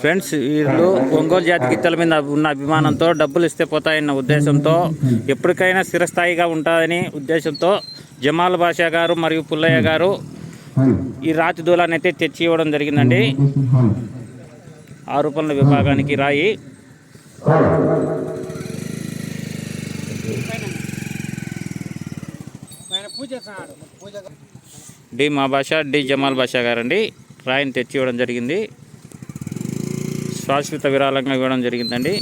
Friends వీళ్ళు ఒంగోలు జాతి గిత్తల మీద ఉన్న అభిమానంతో డబ్బులు ఇస్తే పోతాయన్న ఉద్దేశంతో ఎప్పటికైనా స్థిరస్థాయిగా ఉంటుందని ఉద్దేశంతో జమాల్ బాషా గారు మరియు పుల్లయ్య గారు ఈ రాతి దూలాన్ని అయితే తెచ్చి ఇవ్వడం జరిగిందండి. ఆరోపణల విభాగానికి రాయి. డి మా బాషా డి జమాల్ బాషా గారండి. రాయిని తెచ్చి ఇవ్వడం జరిగింది. శాశ్వత విరాళంగా ఇవ్వడం జరిగిందండి.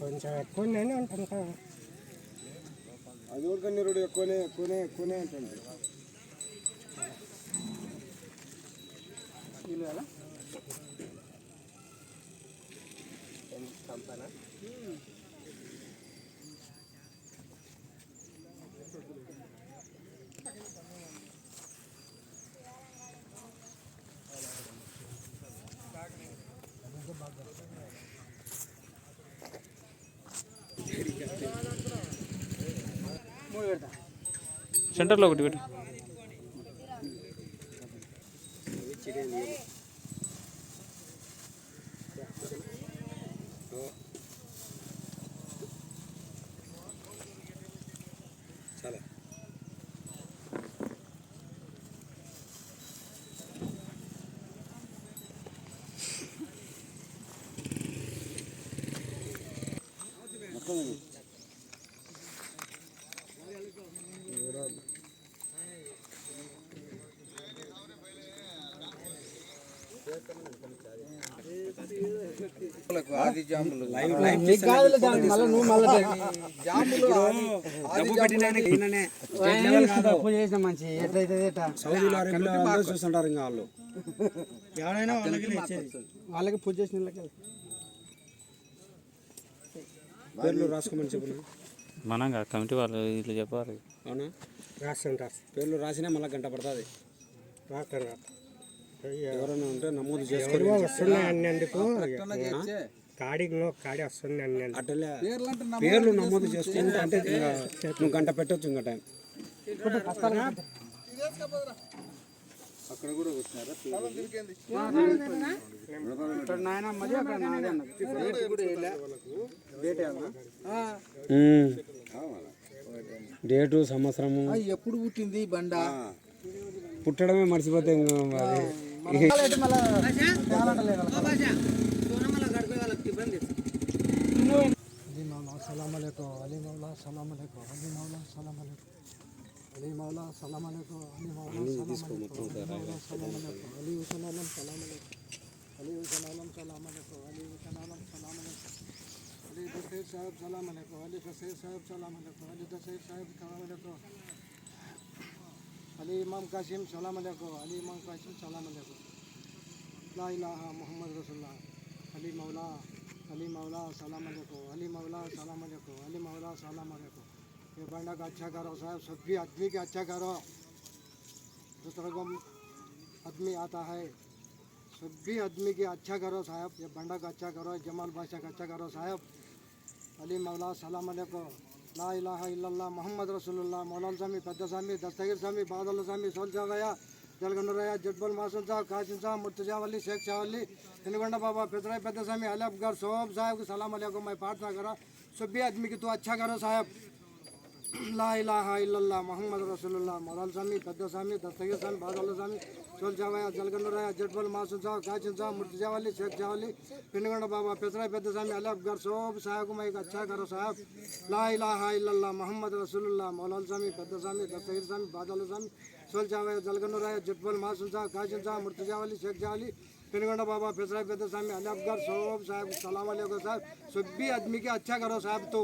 కొంచెం ఎక్కువనే అంటుంటా అది కూడా కన్నీరుడు ఎక్కువనే ఎక్కువనే ఎక్కువనే అంటుంది సెంటర్లో ఒకటి పెట్టు ఆది జాములు అప్పు చేసిన మంచి ఎట్లయితే సౌదీలో అరేబియాలో అందరూ చూస్తుంటారు ఇంకా వాళ్ళు ఎవరైనా వాళ్ళకి పూజ చేసిన వాళ్ళకి పేర్లు రాసుకోమని చెప్పు మనం కమిటీ వాళ్ళు వీళ్ళు చెప్పాలి. అవునా? రాస్తాను పేర్లు రాసినా మళ్ళీ గంట పడుతుంది. రాస్తాను రాస్తాను ఎవరైనా ఉంటే నమోదు చేసుకొని ఎవరో వస్తున్నాయి అన్నందుకు. కాడికి కాడి వస్తుంది అన్నందుకు. అట్లే. పేర్లు నమోదు చేసుకుంటే అంటే నువ్వు గంట పెట్టొచ్చు ఇంకా టైం. ఉమ్. డేటు సంవత్సరము. ఎప్పుడు పుట్టింది బండ? పుట్టడమే మర్చిపోతే सलाम अलैकुम अली मौला सलाम अलैकुम अली मौला सलाम अलैकुम अली मौला सलाम अलैकुम अली मौला सलाम अलैकुम सलाम अलैकुम अली हुसैन आलम सलाम अलैकुम अली हुसैन आलम सलाम अलैकुम अली हुसैन आलम सलाम अलैकुम अली दसेर साहब सलाम अलैकुम अली दसेर साहब सलाम अलैकुम अली दसेर साहब सलाम अलैकुम अली इमाम कासिम, सलाम अलैकुम। अली इमाम कासिम, सलाम अलैकुम। ला इलाहा मोहम्मद रसूलुल्लाह। अली मौला अली मौला, सलाम अलैकुम। अली मौला, सलाम अलैकुम। अली मौला, सलाम अलैकुम। ये बंदा का अच्छा करो साहब, सभी आदमी का अच्छा करो दूसरा को आदमी आता है। सभी आदमी के अच्छा करो साहब। ये बंडा का अच्छा करो जमाल बादशाह का अच्छा करो साहब। अली मौला, सलाम अलैकुम। లా ఇలాహ ఇల్లల్లా మహమ్మద్ రసూలుల్లా మౌలాన్ స్వామి పెద్ద స్వామి దస్తగిరి స్వామి బాదల్ల స్వామి సోల్చాదయ్య జలగండరయ్య జడ్బల్ మాసం సాహబ్ కాసిం సాహబ్ ముర్తుజావల్లి షేక్ షావల్లి ఎనుగొండ బాబా పెద్దరాయ్ పెద్ద స్వామి అలబ్ గారు సోహబ్ సాహెబ్ సలాం అలైకుమ్ మై ప్రార్థన కరా సుబ్బి ఆద్మీకి తో అచ్చా కరో సాహెబ్. साहब లా ఇలాహా ఇల్లల్లా మొహమ్మద్ రసూలుల్లా మొదల్ స్వామి పెద్ద స్వామి దస్తగిర్ స్వామి బాదల్ స్వామి సోల్చావయ్య జలగండరయ్య జడ్బల్ మాసూల్ సాహబ్ కాసిం సాహబ్ ముర్తుజావల్లి షేక్ షావల్లి తినుగొండ బాబా పెద్దరాయ్ పెద్ద స్వామి అలబ్ గర్ సోబ్ సాహబ్ मैं अच्छा करो साहब లా ఇలాహా ఇల్లల్లా మొహమ్మద్ రసూలుల్లా మౌలాల్ స్వామి పెద్ద స్వామి దస్తగిర్ స్వామి బాదల్ స్వామి సోల్చావయ్య జలగండరాయ జట్బల్ మాసూల్ సాహబ్ కాసిం సాహబ్ ముర్తుజావల్లి షేక్ జావలి पेनगंडा बाबा पेसरा पेद स्वामी अली अफगर सोब साहब सलाम अलैकुम साहब सभी आदमी के अच्छा करो साहब तो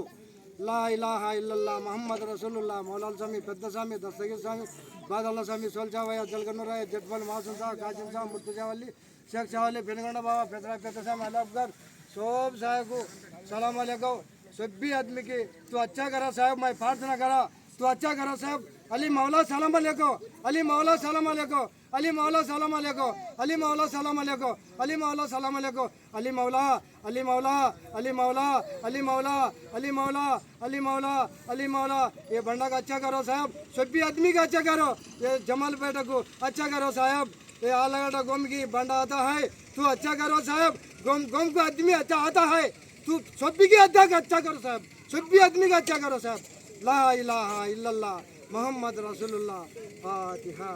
లా ఇలాహా ఇల్లల్లా మహమ్మద్ రసూలుల్లా మౌలాల్ స్వామి పెద్ద స్వామి దస్తగిరి స్వామి బాదల్లా స్వామి సోల్చావయ్య జల్గన్నరాయ జట్పల్ మాసం సాహ కాసిం సాహ ముర్తుజావల్లి షేక్ షావల్లి పెనుగొండ బాబా పెద్దరా పెద్ద స్వామి అలఫ్గర్ सोब साहब को सलाम अलैकुम सभी आदमी की तू अच्छा करा साहब मैं प्रार्थना करा तू अच्छा करा साहब अली मौला सलाम अलैकुम अली मौला सलाम अलैकुम अली मौला, सलाम अलैकुम। अली मौला, सलाम अलैकुम। अली मौला, सलाम अलैकुम। अली मौला अली मौला अली मौला अली मौला अली मौला अली मौला अली मौला। ये बंडा का अच्छा करो साहब। सभी आदमी का अच्छा करो। ये जमाल पेटा को अच्छा करो साहब। ये आलगढ़ गोम की बंडा आता है। तू अच्छा करो साहब। गोम गोम को आदमी अच्छा आता है। तू सभी के अच्छा अच्छा करो साहब। सभी आदमी का अच्छा करो साहब। ला इलाहा इल्लल्लाह। मोहम्मद रसूलुल्लाह। फातिहा।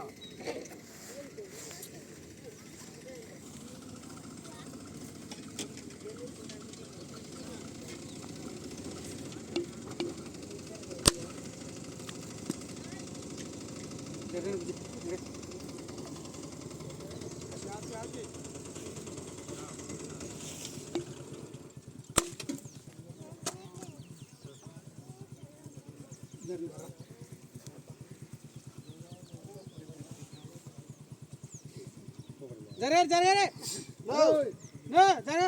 జరే జరే జరే జరే